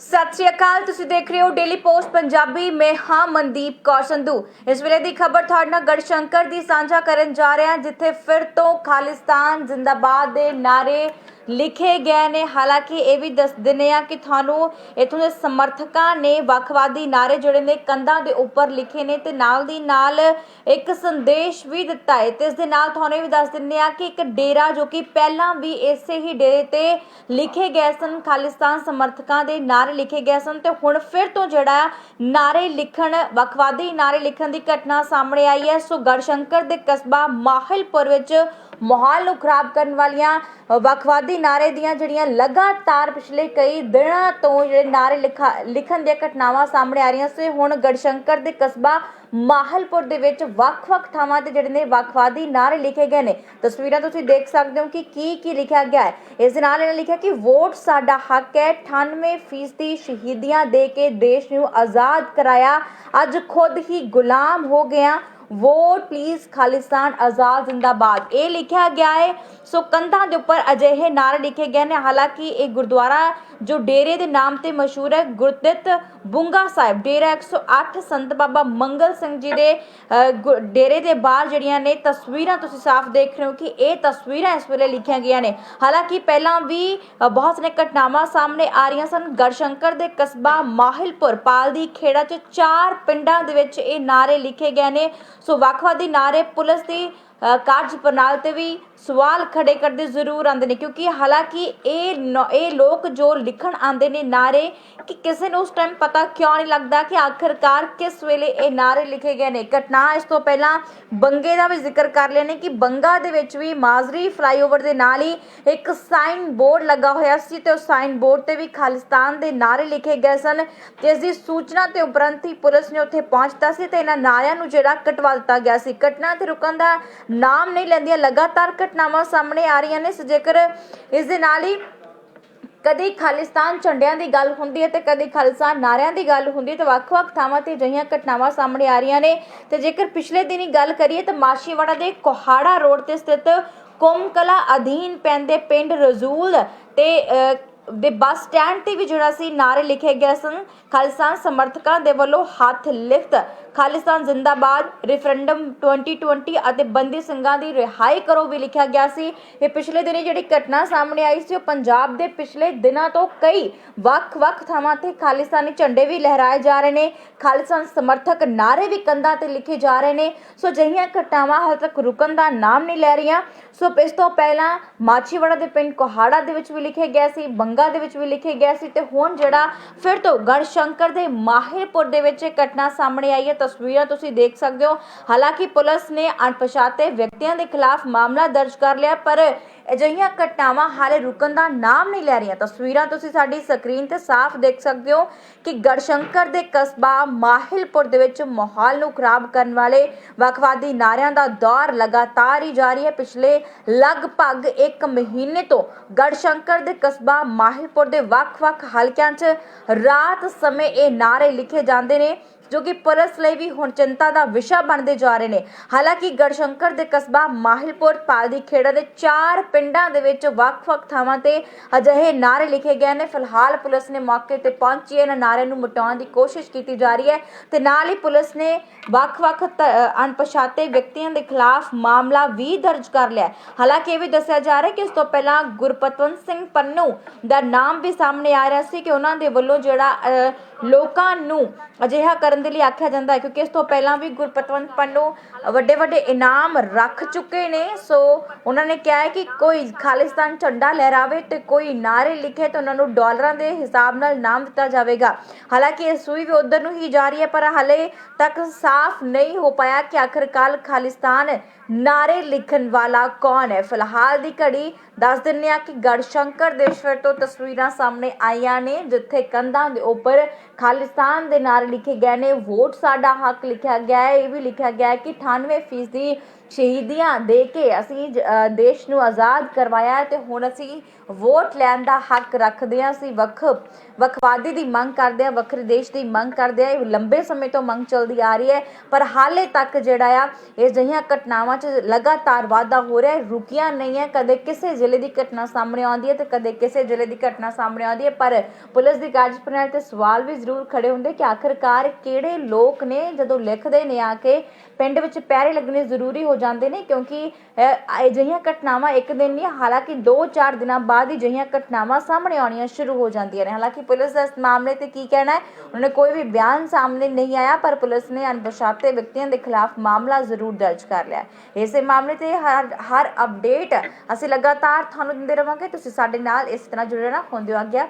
ਸਤਿ ਸ਼੍ਰੀ ਅਕਾਲ, ਤੁਸੀਂ ਦੇਖ ਰਹੇ ਹੋ ਡੇਲੀ ਪੋਸਟ ਪੰਜਾਬੀ, ਮੈਂ ਹਾਂ ਮਨਦੀਪ ਕੌਰ ਸੰਧੂ। ਇਸ ਵੇਲੇ ਦੀ ਖਬਰ ਤੁਹਾਡੇ ਨਾਲ ਗੜਸ਼ੰਕਰ ਦੀ ਸਾਂਝਾ ਕਰਨ ਜਾ ਰਹੇ ਹਾਂ, ਜਿੱਥੇ ਫਿਰ ਤੋਂ ਖਾਲਿਸਤਾਨ ਜ਼ਿੰਦਾਬਾਦ ਦੇ ਨਾਰੇ ਲਿਖੇ ਗਏ ਨੇ। ਹਾਲਾਂਕਿ ਇਹ ਵੀ ਦੱਸ ਦਿੰਦੇ ਆ ਕਿ ਤੁਹਾਨੂੰ ਇਥੋਂ ਦੇ ਸਮਰਥਕਾਂ ਨੇ ਵੱਖਵਾਦੀ ਨਾਰੇ ਜਿਹੜੇ ਨੇ ਕੰਧਾਂ ਦੇ ਉੱਪਰ ਲਿਖੇ ਨੇ ਤੇ ਨਾਲ ਦੀ ਨਾਲ ਇੱਕ ਸੰਦੇਸ਼ ਵੀ ਦਿੱਤਾ ਹੈ। ਤੇ ਇਸ ਦੇ ਨਾਲ ਤੁਹਾਨੂੰ ਵੀ ਦੱਸ ਦਿੰਦੇ ਆ ਕਿ ਇੱਕ ਡੇਰਾ ਜੋ ਕਿ ਪਹਿਲਾਂ ਵੀ ਇਸੇ ਹੀ ਡੇਰੇ ਤੇ ਲਿਖੇ ਗਏ ਸਨ, ਖਾਲਿਸਤਾਨ ਸਮਰਥਕਾਂ ਦੇ ਨਾਰੇ ਲਿਖੇ ਗਏ ਸਨ ਤੇ ਹੁਣ ਫਿਰ ਤੋਂ ਜਿਹੜਾ ਨਾਰੇ ਲਿਖਣ, ਵੱਖਵਾਦੀ ਨਾਰੇ ਲਿਖਣ ਦੀ ਘਟਨਾ ਸਾਹਮਣੇ ਆਈ ਹੈ। ਸੋ ਗੜਸ਼ੰਕਰ ਦੇ ਕਸਬਾ ਮਾਹਿਲਪੁਰ ਵਿੱਚ ਮਾਹੌਲ ਨੂੰ ਖਰਾਬ ਕਰਨ ਵਾਲੀਆਂ ਵੱਖਵਾਦੀ ਨਾਰੇ ਦੀਆਂ ਜਿਹੜੀਆਂ ਲਗਾਤਾਰ ਪਿਛਲੇ ਕਈ ਦਿਨਾਂ ਤੋਂ ਜਿਹੜੇ ਨਾਰੇ ਲਿਖਣ ਦੀਆਂ ਘਟਨਾਵਾਂ ਸਾਹਮਣੇ ਆ ਰਹੀਆਂ ਸੀ, ਹੁਣ ਗੜਸ਼ੰਕਰ ਦੇ ਕਸਬਾ ਮਾਹਲਪੁਰ ਦੇ ਵਿੱਚ ਵੱਖ-ਵੱਖ ਥਾਵਾਂ ਤੇ ਜਿਹੜੇ ਨੇ ਵੱਖਵਾਦੀ ਨਾਰੇ ਲਿਖੇ ਗਏ ਨੇ। ਤਸਵੀਰਾਂ ਤੁਸੀਂ ਦੇਖ ਸਕਦੇ ਹੋ ਕਿ ਕੀ ਕੀ ਲਿਖਿਆ ਗਿਆ ਹੈ। ਇਸ ਦੇ ਨਾਲ ਇਹਨਾਂ ਲਿਖਿਆ ਕਿ ਵੋਟ ਸਾਡਾ ਹੱਕ ਹੈ 98% ਸ਼ਹੀਦੀਆਂ ਦੇ ਕੇ ਦੇਸ਼ ਨੂੰ ਆਜ਼ਾਦ ਕਰਾਇਆ। ਅੱਜ ਖੁਦ ਹੀ ਗੁਲਾਮ ਹੋ ਗਿਆ। ਵੋਟ ਪਲੀਜ਼ ਖਾਲਿਸਤਾਨ ਆਜ਼ਾਦ ਜ਼ਿੰਦਾਬਾਦ ਇਹ ਲਿਖਿਆ ਗਿਆ ਹੈ ਸੋ ਕੰਧਾਂ ਦੇ ਉੱਪਰ ਅਜਿਹੇ ਨਾਰੇ ਲਿਖੇ ਗਏ ਨੇ ਹਾਲਾਂਕਿ ਇਹ ਗੁਰਦੁਆਰਾ ਜੋ ਡੇਰੇ ਦੇ ਨਾਮ ਤੇ ਮਸ਼ਹੂਰ ਹੈ ਗੁਰਦਿੱਤ ਬੁੰਗਾ ਸਾਹਿਬ ਡੇਰਾ 108 ਸੰਤ ਬਾਬਾ ਮੰਗਲ ਸਿੰਘ ਜੀ ਦੇ ਡੇਰੇ ਦੇ ਬਾਹਰ ਜਿਹੜੀਆਂ ਨੇ ਤਸਵੀਰਾਂ ਤੁਸੀਂ ਸਾਫ਼ ਦੇਖ ਰਹੇ ਹੋ ਕਿ ਇਹ ਤਸਵੀਰਾਂ ਇਸ ਵੇਲੇ ਲਿਖੀਆਂ ਗਈਆਂ ਨੇ ਹਾਲਾਂਕਿ ਪਹਿਲਾਂ ਵੀ ਬਹੁਤ ਸਾਰੇ ਘਟਨਾਵਾਂ ਸਾਹਮਣੇ ਆ ਰਹੀਆਂ ਸਨ ਗੜਸ਼ੰਕਰ ਦੇ ਕਸਬਾ ਮਾਹਿਲਪੁਰ ਪਾਲ ਦੀ ਖੇੜਾ 'ਚ ਚਾਰ ਪਿੰਡਾਂ ਦੇ ਵਿੱਚ ਇਹ ਨਾਰੇ ਲਿਖੇ ਗਏ ਨੇ ਸੋ ਵੱਖਵਾਦੀ ਨਾਅਰੇ ਪੁਲਿਸ ਦੀ ਅ, ਕਾਰਜ ਪ੍ਰਣਾਲੀ ਤੇ ਵੀ ਸਵਾਲ ਖੜੇ ਕਰਦੇ ਜ਼ਰੂਰ ਆਉਂਦੇ ਨੇ, ਕਿਉਂਕਿ ਹਾਲਾਂਕਿ ਇਹ ਨੌ- ਇਹ ਲੋਕ ਜੋ ਲਿਖਣ ਆਉਂਦੇ ਨੇ ਨਾਰੇ, ਕਿ ਕਿਸੇ ਨੂੰ ਉਸ ਟਾਈਮ ਪਤਾ ਕਿਉਂ ਨਹੀਂ ਲੱਗਦਾ ਕਿ ਆਖਰਕਾਰ ਕਿਸ ਵੇਲੇ ਇਹ ਨਾਰੇ ਲਿਖੇ ਗਏ ਨੇ। ਘਟਨਾ ਇਸ ਤੋਂ ਪਹਿਲਾਂ ਬੰਗੇ ਦਾ ਵੀ ਜ਼ਿਕਰ ਕਰ ਲਿਆ ਨੇ ਕਿ ਬੰਗਾ ਦੇ ਵਿੱਚ ਵੀ ਮਾਜ਼ਰੀ ਫਲਾਈਓਵਰ ਦੇ ਨਾਲ ਹੀ ਇੱਕ ਸਾਈਨ ਬੋਰਡ ਲੱਗਾ ਹੋਇਆ ਸੀ ਤੇ ਉਸ ਸਾਈਨ ਬੋਰਡ ਤੇ ਵੀ ਖਾਲਿਸਤਾਨ ਦੇ ਨਾਰੇ ਲਿਖੇ ਗਏ ਸਨ ਤੇ ਇਸ ਦੀ ਸੂਚਨਾ ਤੇ ਉਪਰੰਤ ਹੀ ਪੁਲਿਸ ਨੇ ਉੱਥੇ ਪਹੁੰਚਤਾ ਸੀ ਤੇ ਇਹਨਾਂ ਨਾਰਿਆਂ ਨੂੰ ਜਿਹੜਾ ਕਟਵਾ ਦਿੱਤਾ ਗਿਆ ਸੀ। ਘਟਨਾ ਤੇ ਰੁਕਣ ਦਾ ਨਾਮ ਨਹੀਂ ਲੈਂਦੀਆਂ, ਲਗਾਤਾਰ ਘਟਨਾਵਾਂ ਸਾਹਮਣੇ ਆ ਰਹੀਆਂ ਨੇ। ਜੇਕਰ ਇਸ ਦੇ ਨਾਲ ਹੀ ਕਦੀ ਖਾਲਿਸਤਾਨ ਝੰਡਿਆਂ ਦੀ ਗੱਲ ਹੁੰਦੀ ਹੈ ਤੇ ਕਦੇ ਖਾਲਿਸਤਾਨ ਨਾਰਿਆਂ ਦੀ ਗੱਲ ਹੁੰਦੀ ਹੈ ਤੇ ਵੱਖ-ਵੱਖ ਥਾਵਾਂ ਤੇ ਅਜਿਹੀਆਂ ਘਟਨਾਵਾਂ ਸਾਹਮਣੇ ਆ ਰਹੀਆਂ ਨੇ। ਤੇ ਜੇਕਰ ਪਿਛਲੇ ਦਿਨੀ ਗੱਲ ਕਰੀਏ ਤਾਂ ਮਾਸ਼ੀਵਾੜਾ ਦੇ ਕੋਹਾੜਾ ਰੋਡ ਤੇ ਸਥਿਤ ਕੋਮਕਲਾ ਅਧੀਨ ਪੈਂਦੇ ਪਿੰਡ ਰਜ਼ੂਲ ਤੇ ਅ, ਦੇ ਬੱਸ ਸਟੈਂਡ ਤੇ ਵੀ ਜਿਹੜਾ ਸੀ ਨਾਰੇ ਲਿਖੇ ਗਏ ਸਨ। ਖਾਲਿਸਤਾਨ ਸਮਰਥਕਾਂ ਦੇ ਵੱਲੋਂ ਹੱਥ ਲਿਖਤ ਖਾਲਿਸਤਾਨ ਜ਼ਿੰਦਾਬਾਦ ਰੈਫਰੈਂਡਮ 2020 ਅਤੇ ਬੰਦੀ ਸਿੰਘਾਂ ਦੀ ਰਿਹਾਈ ਕਰੋ ਵੀ ਲਿਖਿਆ ਗਿਆ ਸੀ। ਇਹ ਪਿਛਲੇ ਦਿਨੀ ਜਿਹੜੀ ਘਟਨਾ ਸਾਹਮਣੇ ਆਈ ਸੀ, ਉਹ ਪੰਜਾਬ ਦੇ ਪਿਛਲੇ ਦਿਨਾਂ ਤੋਂ ਕਈ ਵੱਖ-ਵੱਖ ਥਾਵਾਂ ਤੇ ਖਾਲਿਸਤਾਨੀ ਝੰਡੇ ਵੀ ਲਹਿਰਾਏ ਜਾ ਰਹੇ ਨੇ। ਖਾਲਿਸਤਾਨ ਸਮਰਥਕ ਨਾਰੇ ਵੀ ਕੰਧਾਂ ਤੇ ਲਿਖੇ ਜਾ ਰਹੇ ਨੇ। ਸੋ ਅਜਿਹੀਆਂ ਘਟਨਾਵਾਂ ਹਾਲ ਤੱਕ ਰੁਕਣ ਦਾ ਨਾਮ ਨਹੀਂ ਲੈ ਰਹੀਆਂ। ਸੋ ਇਸ ਤੋਂ ਪਹਿਲਾਂ ਮਾਛੀਵਾੜਾ ਦੇ ਪਿੰਡ ਕੋਹਾੜਾ ਦੇ ਵਿੱਚ ਵੀ ਲਿਖੇ ਗਿਆ ਸੀ। ਬੰਗਾ ਦੇ ਵਿੱਚ ਵੀ ਲਿਖੇ ਗਿਆ ਸੀ ਤੇ ਹੁਣ ਜਿਹੜਾ ਫਿਰ ਤੋਂ ਗੜਸ਼ੰਕਰ ਦੇ ਮਾਹਿਰਪੁਰ ਦੇ ਵਿੱਚ ਘਟਨਾ ਸਾਹਮਣੇ ਆਈ ਹੈ। ਤਸਵੀਰਾਂ ਤੁਸੀਂ ਦੇਖ ਸਕਦੇ ਹੋ। ਹਾਲਾਂਕਿ ਪੁਲਿਸ ਨੇ ਅਣਪਛਾਤੇ ਵਿਅਕਤੀਆਂ ਦੇ ਖਿਲਾਫ ਮਾਮਲਾ ਦਰਜ ਕਰ ਲਿਆ, ਪਰ ਅਜਿਹੀਆਂ ਘਟਨਾਵਾਂ ਹਾਲੇ ਰੁਕਣ ਦਾ ਨਾਮ ਨਹੀਂ ਲੈ ਰਹੀਆਂ। ਤਸਵੀਰਾਂ ਤੁਸੀਂ ਸਾਡੀ ਸਕਰੀਨ ਤੇ ਸਾਫ਼ ਦੇਖ ਸਕਦੇ ਹੋ ਕਿ ਗੜਸ਼ੰਕਰ ਦੇ ਕਸਬਾ ਮਾਹਿਲਪੁਰ ਦੇ ਵਿੱਚ ਮਾਹੌਲ ਨੂੰ ਖਰਾਬ ਕਰਨ ਵਾਲੇ ਵੱਖਵਾਦੀ ਨਾਰਿਆਂ ਦਾ ਦੌਰ ਲਗਾਤਾਰ ਹੀ ਜਾਰੀ ਹੈ। ਪਿਛਲੇ ਲਗਭਗ 1 ਮਹੀਨੇ ਤੋਂ ਗੜਸ਼ੰਕਰ ਦੇ ਕਸਬਾ ਮਾਹਿਲਪੁਰ ਦੇ ਵੱਖ-ਵੱਖ ਹਲਕਿਆਂ 'ਚ ਰਾਤ ਸਮੇਂ ਇਹ ਨਾਅਰੇ ਲਿਖੇ ਜਾਂਦੇ ਨੇ ਜੋ ਕਿ ਪੁਲਿਸ ਲਈ ਵੀ ਹੁਣ ਚਿੰਤਾ ਦਾ ਵਿਸ਼ਾ ਬਣਦੇ ਜਾ ਰਹੇ ਨੇ। ਹਾਲਾਂਕਿ ਗੜਸ਼ੰਕਰ ਦੇ ਕਸਬਾ ਮਾਹਿਲਪੁਰ ਪਾਲ ਖੇੜਾ ਦੇ ਚਾਰ ਪਿੰਡਾਂ ਦੇ ਵਿੱਚ ਵੱਖ-ਵੱਖ ਥਾਵਾਂ ਤੇ ਅਜਿਹੇ ਨਾਰੇ ਲਿਖੇ ਗਏ ਨੇ। ਫਿਲਹਾਲ ਪੁਲਿਸ ਨੇ ਮੌਕੇ ਤੇ ਪਹੁੰਚੀ ਇਹਨਾਂ ਨਾਰਿਆਂ ਨੂੰ ਮਿਟਾਉਣ ਦੀ ਕੋਸ਼ਿਸ਼ ਕੀਤੀ ਜਾ ਰਹੀ ਹੈ ਤੇ ਨਾਲ ਹੀ ਪੁਲਿਸ ਨੇ ਵੱਖ-ਵੱਖ ਅਣਪਛਾਤੇ ਵਿਅਕਤੀਆਂ ਦੇ ਖਿਲਾਫ ਮਾਮਲਾ ਵੀ ਦਰਜ ਕਰ ਲਿਆ ਹਾਲਾਂਕਿ ਇਹ ਵੀ ਦੱਸਿਆ ਜਾ ਰਿਹਾ ਕਿ ਇਸ ਤੋਂ ਪਹਿਲਾਂ ਗੁਰਪਤਵੰਤ ਸਿੰਘ ਪੰਨੂ ਦਾ ਨਾਮ ਵੀ ਸਾਹਮਣੇ ਆ ਰਿਹਾ ਸੀ ਕਿ ਉਹਨਾਂ ਦੇ ਵੱਲੋਂ ਜਿਹੜਾ ਅ, ਲੋਕਾਂ ਨੂੰ ਅਜਿਹਾ ਕਰਨ ਦੇ ਲਈ ਆਖਿਆ ਜਾਂਦਾ ਹੈ, ਕਿਉਂਕਿ ਇਸ ਤੋਂ ਪਹਿਲਾਂ ਵੀ ਗੁਰਪਤਵੰਤ ਪੰਨੂ ਵੱਡੇ ਵੱਡੇ ਇਨਾਮ ਰੱਖ ਚੁੱਕੇ ਨੇ। ਸੋ ਉਹਨਾਂ ਨੇ ਕਿਹਾ ਹੈ ਕਿ ਕੋਈ ਖਾਲਿਸਤਾਨ ਝੰਡਾ ਲਹਿਰਾਵੇ ਤੇ ਕੋਈ ਨਾਰੇ ਲਿਖੇ ਤਾਂ ਉਹਨਾਂ ਨੂੰ ਡਾਲਰਾਂ ਦੇ ਹਿਸਾਬ ਨਾਲ ਨਾਮ ਦਿੱਤਾ ਜਾਵੇਗਾ। ਹਾਲਾਂਕਿ ਇਹ ਸੂਈ ਵੀ ਉਧਰ ਨੂੰ ਹੀ ਜਾ ਰਹੀ ਹੈ, ਪਰ ਹਾਲੇ ਤੱਕ ਸਾਫ਼ ਨਹੀਂ ਹੋ ਪਾਇਆ ਕਿ ਆਖਰਕਾਰ ਖਾਲਿਸਤਾਨ ਨਾਰੇ ਲਿਖਣ ਵਾਲਾ ਕੌਣ ਹੈ? ਫਿਲਹਾਲ ਦੀ ਘੜੀ ਦੱਸ ਦਿੰਨੇ ਆ ਕਿ ਗੜਸ਼ੰਕਰ ਦੇਸ਼ਵਰ ਤੋਂ ਤਸਵੀਰਾਂ ਸਾਹਮਣੇ ਆਈਆਂ ਨੇ, ਜਿੱਥੇ ਕੰਧਾਂ ਦੇ ਉੱਪਰ ਖਾਲਿਸਤਾਨ ਦੇ ਨਾਰੇ ਲਿਖੇ ਗਏ ਨੇ। ਵੋਟ ਸਾਡਾ ਹੱਕ ਲਿਖਿਆ ਗਿਆ ਹੈ। ਇਹ ਵੀ ਲਿਖਿਆ ਗਿਆ ਹੈ ਕਿ 98% ਸ਼ਹੀਦੀਆਂ ਦੇ ਕੇ ਅਸੀਂ ਦੇਸ਼ ਨੂੰ ਆਜ਼ਾਦ ਕਰਵਾਇਆ ਤੇ ਹੁਣ ਅਸੀਂ ਵੋਟ ਲੈਣ ਦਾ ਹੱਕ ਰੱਖਦੇ ਹਾਂ, ਅਸੀਂ ਵੱਖ ਵੱਖਵਾਦੀ ਦੀ ਮੰਗ ਕਰਦੇ ਹਾਂ, ਵੱਖਰੇ ਦੇਸ਼ ਦੀ ਮੰਗ ਕਰਦੇ ਹਾਂ, ਇਹ ਲੰਬੇ ਸਮੇਂ ਤੋਂ ਮੰਗ ਚੱਲਦੀ ਆ ਰਹੀ ਹੈ, ਪਰ ਹਾਲੇ ਤੱਕ ਜਿਹੜਾ ਆ, ਇਹ ਜਿਹੀਆਂ ਘਟਨਾਵਾਂ 'ਚ ਲਗਾਤਾਰ ਵਾਧਾ ਹੋ ਰਿਹਾ ਹੈ, ਰੁਕੀਆਂ ਨਹੀਂ ਹੈ, ਕਦੇ ਕਿਸੇ ਜ਼ਿਲ੍ਹੇ ਦੀ ਘਟਨਾ ਸਾਹਮਣੇ ਆਉਂਦੀ ਹੈ ਤੇ ਕਦੇ ਕਿਸੇ ਜ਼ਿਲ੍ਹੇ ਦੀ ਘਟਨਾ ਸਾਹਮਣੇ ਆਉਂਦੀ ਹੈ, ਪਰ ਪੁਲਿਸ ਦੀ ਕਾਰਜਪ੍ਰਣਾਲੀ ਤੇ ਸਵਾਲ ਵੀ ਜ਼ਰੂਰ ਖੜੇ ਹੁੰਦੇ ਕਿ ਆਖਰਕਾਰ ਕਿਹੜੇ ਲੋਕ ਨੇ ਜਦੋਂ ਲਿਖਦੇ ਨੇ ਆ ਕੇ ਪਿੰਡ ਵਿੱਚ ਪੈਰੇ ਲੱਗਣੇ ਜ਼ਰੂਰੀ ਹੋ ਜਾਂਦੇ ਨੇ ਕਿਉਂਕਿ ਅਜਿਹੀਆਂ ਘਟਨਾਵਾਂ ਇੱਕ ਦਿਨ ਨਹੀਂ ਹਾਲਾਂਕਿ 2-4 ਦਿਨਾਂ ਬਾਅਦ ਹੀ ਅਜਿਹੀਆਂ ਘਟਨਾਵਾਂ ਸਾਹਮਣੇ ਆਉਣੀਆਂ ਸ਼ੁਰੂ ਹੋ ਜਾਂਦੀਆਂ ਨੇ। ਹਾਲਾਂਕਿ ਪੁਲਿਸ ਦਾ ਇਸ ਮਾਮਲੇ ਤੇ ਕੀ ਕਹਿਣਾ ਹੈ, ਉਹਨਾਂ ਕੋਈ ਵੀ ਬਿਆਨ ਸਾਹਮਣੇ ਨਹੀਂ ਆਇਆ, ਪਰ ਪੁਲਿਸ ਨੇ ਅਣਪਛਾਤੇ ਵਿਅਕਤੀਆਂ ਦੇ ਖਿਲਾਫ ਮਾਮਲਾ ਜ਼ਰੂਰ ਦਰਜ ਕਰ ਲਿਆ ਇਸੇ ਮਾਮਲੇ ਤੇ ਹਰ ਹਰ ਅਪਡੇਟ ਅਸੀਂ ਲਗਾਤਾਰ ਤੁਹਾਨੂੰ ਦਿੰਦੇ ਰਵਾਂਗੇ। ਤੁਸੀਂ ਸਾਡੇ ਨਾਲ ਇਸ ਤਰ੍ਹਾਂ ਜੁੜੇ ਰਹਿਣਾ ਹੁੰਦੇ ਹੋ ਗਿਆ